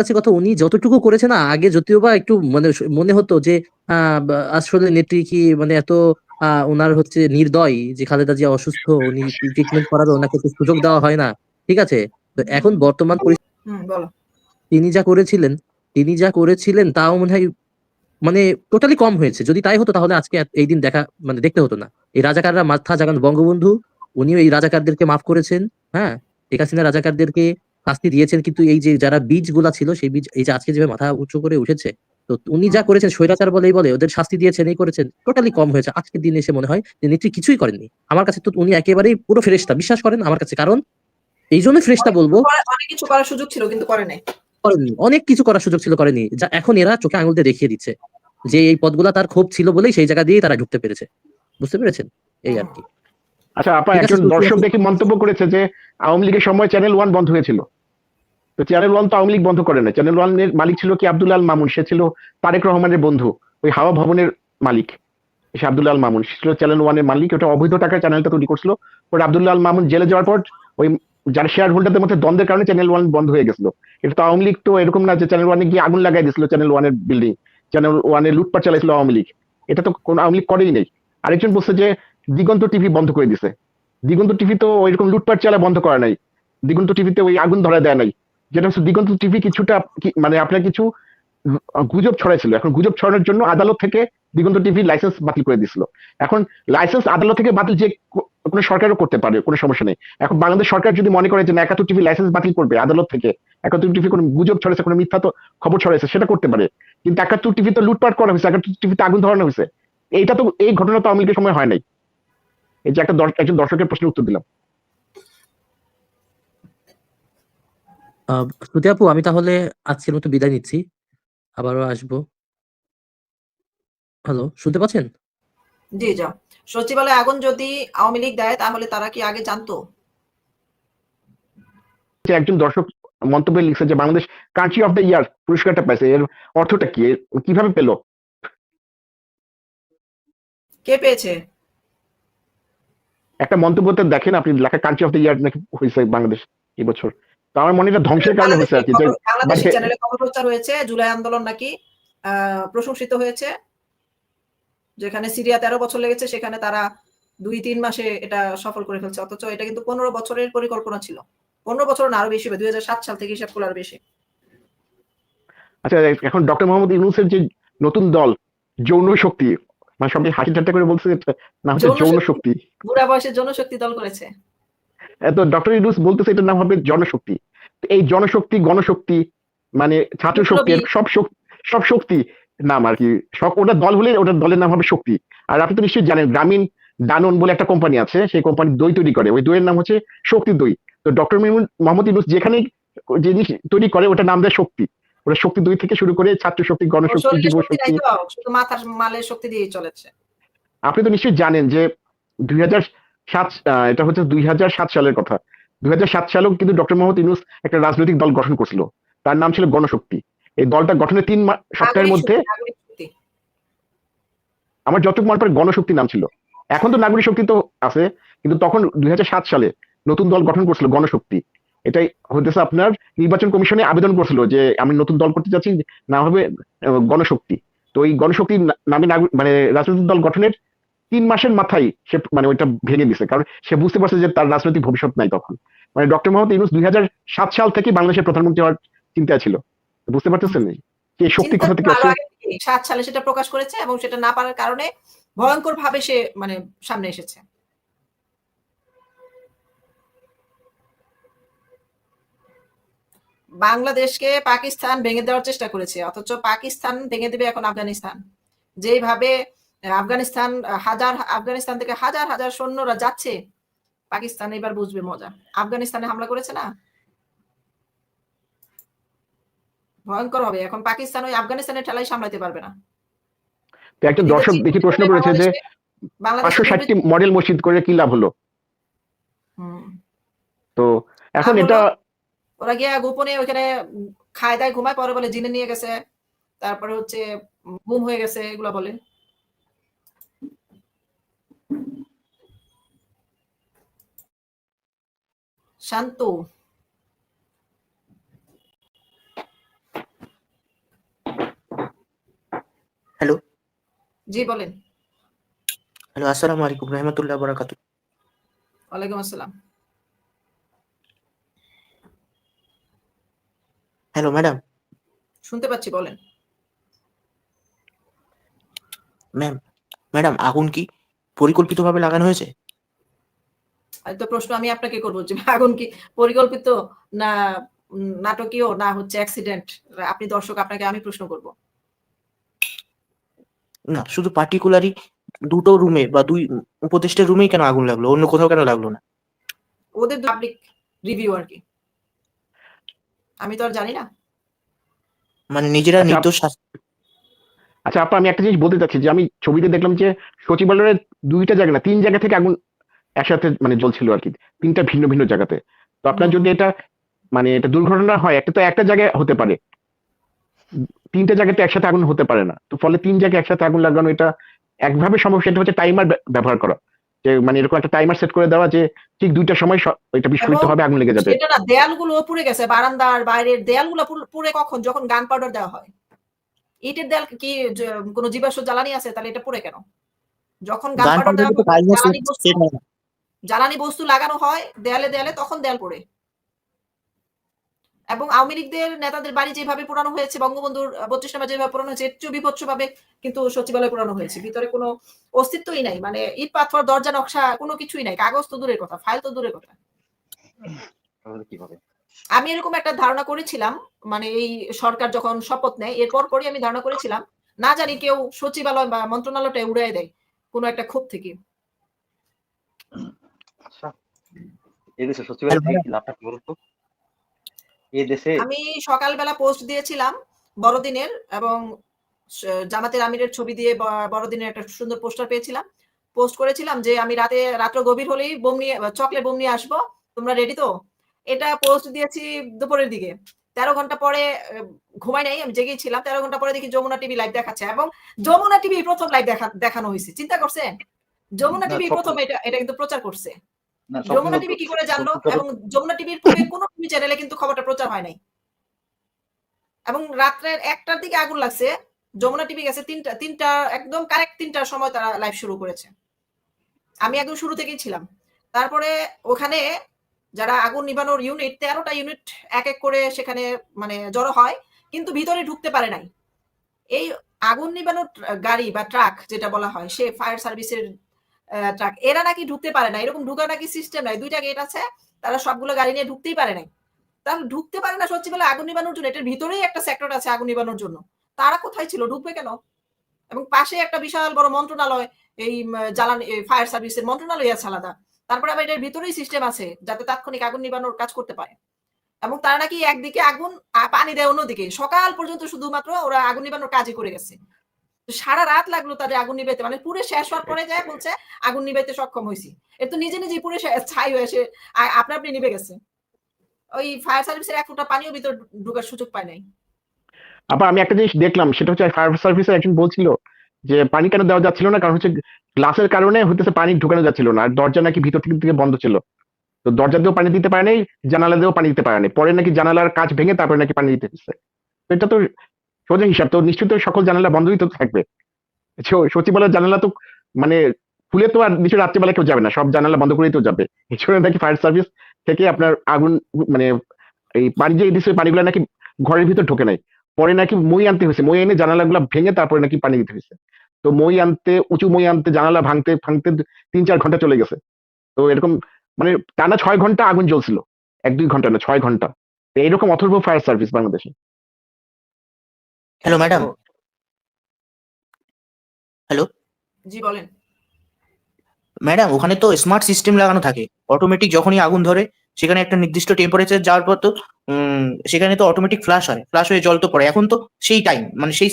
কাছে কথা উনি যতটুকু করেছে না আগে যদিও বা একটু মানে মনে হতো যে আসলে নেত্রী কি মানে এত ওনার হচ্ছে নির্দয় যে খালেদা জিয়া অসুস্থ উনি ট্রিটমেন্ট করাবে ওনাকে তো সুযোগ দেওয়া হয় না ঠিক আছে? তো এখন বর্তমান পরিস্থিতি তিনি যা করেছিলেন তিনি যা করেছিলেন তাও মনে হয় মানে টোটালি কম হয়েছে। যদি তাই হতো তাহলে আজকে এই দিন দেখা মানে দেখতে হতো না। এই রাজাকাররা মাথা জাগান বঙ্গবন্ধু উনিও এই রাজাকারদেরকে মাফ করেছেন হ্যাঁ? শেখ হাসিনা রাজাকারদেরকে শাস্তি দিয়েছেন কিন্তু এই যে যারা বীজগুলা ছিল সেই বীজ এই যে আজকে যেভাবে মাথা উঁচু করে উঠেছে তো উনি যা করেছেন স্বৈরাচার বলেই বলে ওদের শাস্তি দিয়েছেন এই করেছেন টোটালি কম হয়েছে। আজকের দিনে এসে মনে হয় যে নেত্রী কিছুই করেননি। আমার কাছে তো উনি একেবারেই পুরো ফ্রেশটা বিশ্বাস করেন আমার কাছে কারণ এই জন্য ফ্রেশটা বলব অনেক কিছু করার সুযোগ ছিল কিন্তু করে নাই। করেননি অনেক কিছু করার সুযোগ ছিল করেনি যা এখন এরা চোখে আঙুল দিয়ে দেখিয়ে দিচ্ছে যে এই পদগুলা তার ক্ষোভ ছিল বলেই সেই জায়গা দিয়েই তারা ঢুকতে পেরেছে। বুঝতে পেরেছেন? এই আর কি। আচ্ছা আপনার ঠিক একজন দর্শক। দেখি মন্তব্য করেছে যে আওয়ামী লীগের সময় চ্যানেল ওয়ান বন্ধ হয়েছিল। তো চ্যানেল ওয়ান তো আওয়ামী লীগ বন্ধ করে না চ্যানেল ওয়ানের মালিক ছিল কি আব্দুল আল মামুন? সে ছিল তারেক রহমানের বন্ধু, ওই হাওয়া ভবনের মালিক। সে আব্দুল আল মামুন। সে ছিল চ্যানেল ওয়ানের মালিক, ওটা অবৈধ টাকায় চ্যানেলটা তৈরি করছিল। পরে আব্দুল্লাহ আল মামুন জেলে যাওয়ার পর ওই যারা শেয়ার হোল্ডারদের মধ্যে দ্বন্দ্বের কারণে চ্যানেল ওয়ান বন্ধ হয়ে গেছিল। এটা তো আওয়ামী লীগ তো এরকম না যে চ্যানেল ওয়ানে গিয়ে আগুন লাগাই দিয়েছিল চ্যানেল ওয়ানের বিল্ডিং চ্যানেল ওয়ানে লুটপাট চালাইছিল আওয়ামী লীগ। এটা তো কোনো আওয়ামী লীগ করেই নেই। আরেকজন বলছে যে দিগন্ত টিভি বন্ধ করে দিছে। দিগন্ত টিভি তো ওইরকম লুটপাট চালা বন্ধ করা নাই। দিগন্ত টিভিতে ওই আগুন ধরা দেয় নাই। যেটা হচ্ছে দিগন্ত টিভি কিছুটা মানে আপনার কিছু গুজব ছড়াইছিল। এখন গুজব ছড়ানোর জন্য আদালত থেকে দিগন্ত টিভি লাইসেন্স বাতিল করে দিছিল। এখন লাইসেন্স আদালত থেকে বাতিল যে কোনো সরকারও করতে পারে, কোনো সমস্যা নেই। এখন বাংলাদেশ সরকার যদি মনে করে যে না, একাত্তর টিভি লাইসেন্স বাতিল করবে আদালত থেকে, একাত্তর টিভি কোনো গুজব ছড়াইছে, কোনো মিথ্যা তো খবর ছড়াইছে, সেটা করতে পারে। কিন্তু একাত্তর টিভি তো লুটপাট করা হয়েছে, একাত্তর টিভিতে আগুন ধরানো হয়েছে। এইটা তো, এই ঘটনা তো আওয়ামী সময় হয় নাই। এই যে একটা একজন দর্শকের প্রশ্নের উত্তর দিলাম। আহ, শ্রুতি আপু আমি তাহলে আজকের মতো বিদায় নিচ্ছি। আবারও আসব। হ্যালো শুনতে পাচ্ছেন? জি যাও সচিবালয়ে আগুন যদি আওয়ামী লীগ দেয় তাহলে তারা কি আগে জানতো? যে একজন দর্শক মন্তব্যে লিখছে যে Bangladesh country of the year পুরস্কারটা পাইছে। এর অর্থটা কি? এর কীভাবে পেল? কে পেয়েছে? একটা মন্তব্যতে দেখেন আপনি লেখা কান্ট্রি অফ দ্য ইয়ার নাকি হয়েছে বাংলাদেশ এই বছর তো আমার মনে এটা ধ্বংসের কারণে হয়েছে আর কি। বাংলাদেশ চ্যানেলে খবর প্রচার হয়েছে জুলাই আন্দোলন নাকি প্রশংসিত হয়েছে। যেখানে সিরিয়া তেরো বছর লেগেছে সেখানে তারা দুই তিন মাসে এটা সফল করে ফেলছে। অথচ এটা কিন্তু পনেরো বছরের পরিকল্পনা ছিল। পনেরো বছর না আরও বেশি হবে দুই হাজার সাত সাল থেকে হিসাব করলে আরও বেশি। আচ্ছা এখন ডক্টর মোহাম্মদ ইউনুসের যে নতুন দল যৌন শক্তি মানে সবাই হাসি ঠাট্টা করে বলছে না হচ্ছে যৌন যৌন শক্তি। শক্তি। বুড়া বয়সের জনশক্তি দল করেছে। এত ডক্টর ইউনুস বলতেছে এটার নাম হবে জনশক্তি। এই জনশক্তি গণশক্তি মানে ছাত্র শক্তি সব শক্তি সব শক্তি নাম আর কি সব ওটা দল হলে ওটার দলের নাম হবে শক্তি। আর আপনি তো নিশ্চয়ই জানেন গ্রামীণ দানন বলে একটা কোম্পানি আছে সেই কোম্পানি দই তৈরি করে। ওই দইয়ের নাম হচ্ছে শক্তি দই। তো ডক্টর মোহাম্মদ ইউনুস যেখানে জিনিস তৈরি করে ওটার নাম দেয় শক্তি। ওটা শক্তি দই থেকে শুরু করে ছাত্র শক্তি গণশক্তি যুব শক্তি তো? মাথার মালের শক্তি দিয়েই চলেছে। আপনি তো নিশ্চয়ই জানেন যে দুই হাজার সাত এটা হচ্ছে দুই হাজার সাত সালের কথা। দুই হাজার সাত সালেও কিন্তু ডক্টর মোহাম্মদ ইউনুস একটা রাজনৈতিক দল গঠন করছিল। তার নাম ছিল গণশক্তি। এই দলটা গঠনের তিন সপ্তাহের মধ্যে। আমার যতটুকু মনে পড়ে গণশক্তি নাম ছিল। এখন তো নাগরিক শক্তি তো আছে কিন্তু তখন দুই হাজার সাত সালে নতুন দল গঠন করছিল গণশক্তি। এটাই হতেছে আপনার নির্বাচন কমিশনে আবেদন করছিল যে আমি নতুন দল করতে চাচ্ছি না হবে গণশক্তি। তো এই গণশক্তি নামে মানে রাজনৈতিক দল গঠনের তিন মাসের মাথায় সে মানে ওইটা ভেঙে দিছে কারণ সে বুঝতে পারছে যে তার রাজনৈতিক ভবিষ্যৎ নাই তখন। মানে ডক্টর মোহাম্মদ ইউনুস দুই সাল থেকে বাংলাদেশের প্রধানমন্ত্রী হওয়ার চিন্তা ছিল। বুঝতে পারতেছেন যে শক্তি কোথা থেকে আসে? সাত সালে সেটা প্রকাশ করেছে এবং সেটা না পারার কারণে ভয়ঙ্কর ভাবে সে মানে সামনে এসেছে। বাংলাদেশকে পাকিস্তান ভেঙে দেওয়ার চেষ্টা করেছে অথচ পাকিস্তান ভেঙে দেবে এখন আফগানিস্তান। যেভাবে আহ, আফগানিস্তান হাজার আফগানিস্তান থেকে হাজার হাজার সৈন্যরা যাচ্ছে। পাকিস্তান এবার বুঝবে মজা। আফগানিস্তানে হামলা করেছে না? ভয়ঙ্কর হবে। এখন পাকিস্তান ওই আফগানিস্তানের ঠেলাই সামলাতে পারবে না। তো একটা দর্শক দেখি প্রশ্ন করেছে যে পাঁচশো ষাটটি মডেল মসজিদ করে কি লাভ হলো? তো এখন এটা ওরা গিয়ে গোপনে ওখানে খায় দায় ঘুমায় পরে বলে জিনে নিয়ে গেছে। তারপরে হচ্ছে গুম হয়ে গেছে এগুলা বলে। শান্ত। হ্যালো জি বলেন। হ্যালো আসসালামু আলাইকুম রহমতুল্লাহ বারাকাতু ওয়ালাইকুম আসসালাম। হ্যালো ম্যাডাম শুনতে পাচ্ছি বলেন। ম্যাম ম্যাডাম আগুন কি পরিকল্পিতভাবে লাগানো হয়েছে? তো প্রশ্ন আমি আপনাকে করব যে আগুন কি পরিকল্পিত না নাটকীয় না হচ্ছে অ্যাক্সিডেন্ট আপনি দর্শক আপনাকে আমি প্রশ্ন করব। না শুধু পার্টিকুলারই দুটো রুমে বা দুই উপদেষ্টের রুমেই কেন আগুন লাগল? অন্য কোথাও কেন লাগল না? ওদের পাবলিক রিভিউ আর কি। আমি তো আর জানি না। মানে নিজেরা আচ্ছা, নির্দোষ আচ্ছা আপা আমি একটা জিনিস বলতে চাচ্ছি যে আমি ছবিতে দেখলাম যে সচিবালয়ের দুইটা জায়গা না তিন জায়গা থেকে আগুন একসাথে মানে জ্বলছিল আর কি তিনটা ভিন্ন ভিন্ন জায়গাতে। তো আপনার যদি এটা মানে এটা দুর্ঘটনা হয় একটা তো একটা জায়গায় হতে পারে। তিনটা জায়গাতে একসাথে আগুন হতে পারে না। তো ফলে তিন জায়গায় একসাথে আগুন লাগানো এটা একভাবে সম্ভব সেটা হচ্ছে টাইমার ব্যবহার করা। যে মানে এরকম একটা টাইমার সেট করে দেওয়া যে ঠিক দুইটার সময় এটা বিস্ফোরিত হবে আগুন লেগে যাবে। না দেয়ালগুলো পুড়ে গেছে বারান্দার বাইরের দেয়ালগুলো পুড়ে কখন? যখন গান পাউডার দেওয়া হয়। ইটের দেয়াল কি কোনো জীবাশ্ম জ্বালানি আছে তাহলে এটা পুড়ে কেন? যখন গান গান পাউডার দেওয়া হয়, জ্বালানি বস্তু লাগানো হয় দেয়ালে দেয়ালে তখন দেয়াল পড়ে। এবং আওয়ামী লীগদের নেতাদের বাড়ি যেভাবে পোড়ানো হয়েছে বঙ্গবন্ধুর বত্রিশ নামা যেভাবে পোড়ানো হয়েছে বিভৎস ভাবে কিন্তু সচিবালয় পোড়ানো হয়েছে। ভিতরে কোনো অস্তিত্বই নাই মানে ইট পাথর দরজা নকশা কোনো কিছুই নাই কাগজ তো দূরের কথা ফাইল তো দূরের কথা। কীভাবে? আমি এরকম একটা ধারণা করেছিলাম মানে এই সরকার যখন শপথ নেয় এরপর পরই আমি ধারণা করেছিলাম না জানি কেউ সচিবালয় বা মন্ত্রণালয়টা উড়াই দেয় কোনো একটা ক্ষোভ থেকে। এই দেশে সচিবালয় থেকে কি লাভটা কি বলুন এই দেশে আমি সকালবেলা পোস্ট দিয়েছিলাম বড়দিনের এবং জামাতের আমিরের ছবি দিয়ে বড়দিনের একটা সুন্দর পোস্টার পেয়েছিলাম। পোস্ট করেছিলাম যে আমি রাতে রাত্র গভীর হলেই বোম নিয়ে চকলেট বোম নিয়ে আসব। তোমরা রেডি তো? এটা পোস্ট দিয়েছি দুপুরের দিকে। তেরো ঘণ্টা পরে ঘুমাই নাই আমি জেগেই ছিলাম। তেরো ঘণ্টা পরে দেখি যমুনা টিভি লাইভ দেখাচ্ছে এবং যমুনা টিভি প্রথম লাইভ দেখা দেখানো হয়েছে। চিন্তা করছেন? যমুনা টিভি প্রথম এটা এটা কিন্তু প্রচার করছে। যমুনা টিভি কি করে জানলো? এবং যমুনা টিভির পূর্বে কোনো টিভি চ্যানেলে কিন্তু খবরটা প্রচার হয় নাই। এবং রাত্রের একটার দিকে আগুন লাগছে যমুনা টিভি গেছে তিনটা তিনটা একদম কারেক্ট তিনটার সময় তারা লাইভ শুরু করেছে। আমি একদম শুরু থেকেই ছিলাম। তারপরে ওখানে যারা আগুন নিভানোর ইউনিট তেরোটা ইউনিট এক এক করে সেখানে মানে জড়ো হয় কিন্তু ভিতরে ঢুকতে পারে নাই। এই আগুন নিভানোর গাড়ি বা ট্রাক যেটা বলা হয় সে ফায়ার সার্ভিসের ট্রাক এরা নাকি ঢুকতে পারে না, এরকম ঢুকার নাকি সিস্টেম নাই, দুইটা গেট আছে, তারা সবগুলো গাড়ি নিয়ে ঢুকতেই পারে নাই। তাহলে ঢুকতে পারে না সত্যি বলে আগুন নিবানোর জন্য, এটার ভিতরেই একটা সেক্টর আছে আগুন নিবানোর জন্য। তারা কোথায় ছিল, ঢুকবে কেন? এবং পাশে একটা বিশাল বড় মন্ত্রণালয়, এই জ্বালানি ফায়ার সার্ভিসের মন্ত্রণালয় আছে আলাদা। তারপরে আবার এটার ভিতরেই সিস্টেম আছে, যাতে তাৎক্ষণিক আগুন নিবানোর কাজ করতে পারে। এবং তারা নাকি একদিকে আগুন পানি দেয় অন্যদিকে। সকাল পর্যন্ত শুধুমাত্র ওরা আগুন নিবানোর কাজই করে গেছে। সারা রাত লাগল তাদের আগুন নিবাইতে মানে পুরো শেষ হওয়ার পরে যায় বলছে, আগুন নিবাইতে সক্ষম হয়েছি এর তো নিজে নিজে পুরো ছাই হয়ে এসে আপনা আপনি নিভে গেছে। ওই ফায়ার সার্ভিসের এক ফোঁটা পানিও ভিতর ঢোকার সুযোগ পায় নাই। আবার আমি একটা জিনিস দেখলাম, সেটা হচ্ছে ফায়ার সার্ভিসের একজন বলছিল যে, পানি কেন দেওয়া যাচ্ছিল না? কারণ হচ্ছে গ্লাসের কারণে হতেছে পানি ঢুকানো যাচ্ছিল না, আর দরজা নাকি ভিতর থেকে থেকে বন্ধ ছিল। তো দরজা দিয়েও পানি দিতে পারে নাই, জানালা দিয়েও পানি দিতে পারে নাই। পরে নাকি জানালার কাজ ভেঙে তারপরে নাকি পানি দিতে এটা তো সোজা হিসাব। তো নিশ্চিত সকল জানালা বন্ধই তো থাকবে। সচিবালয়ের জানালা তো মানে খুলে তো আর নিচে রাত্রিবেলা কেউ যাবে না। সব জানালা বন্ধ করেই তো যাবে। জন্য নাকি ফায়ার সার্ভিস থেকে আপনার আগুন মানে এই পানি যে দিচ্ছে, পানিগুলো নাকি ঘরের ভিতর ঢোকে নাই। পরে নাকি মই আনতে হয়েছে। মই এনে জানালাগুলো ভেঙে তারপরে নাকি পানি দিতে হয়েছে। তো মই আনতে, উঁচু মই আনতে জানালা ভাঙতে ভাঙতে তিন চার ঘণ্টা চলে গেছে। তো এরকম মানে টানা ছয় ঘণ্টা আগুন জ্বলছিল। এক দুই ঘণ্টা না, ছয় ঘণ্টা। এইরকম অথর্ব ফায়ার সার্ভিস বাংলাদেশে। হ্যালো ম্যাডাম হ্যালো জি বলেন। ম্যাডাম ওখানে তো স্মার্ট সিস্টেম লাগানো থাকে। অটোমেটিক যখনই আগুন ধরে সেখানে একটা নির্দিষ্ট টেম্পারেচার যাওয়ার পর তো সেখানে তো অটোমেটিক ফ্ল্যাশ হয়। ফ্ল্যাশ হয়ে জল তো পড়ে। এখন তো সেই টাইম মানে সেই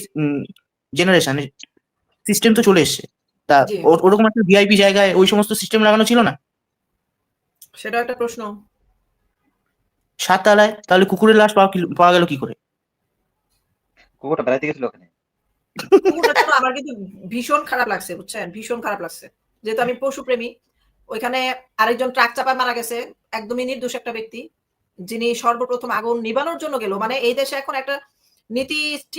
জেনারেশন সিস্টেম তো চলে এসছে। তা। ওরকম একটা ভিআইপি জায়গায় ওই সমস্ত সিস্টেম লাগানো ছিল না? সেটা একটা প্রশ্ন। সাততলায় তাহলে কুকুরের লাশ পাওয়া পাওয়া গেল কি করে? কুকুরটা বেড়াইতে গেছিল ওখানে? আমার কিন্তু ভীষণ খারাপ লাগছে, বুঝছেন? ভীষণ খারাপ লাগছে। যেহেতু আমি পশুপ্রেমী, ওইখানে আরেকজন ট্রাক চাপায় মারা গেছে, একদমই নির্দোষ একটা ব্যক্তি, যিনি সর্বপ্রথম আগুন নিবানোর জন্য গেল। মানে এই দেশে এখন একটা নীতি ঠিক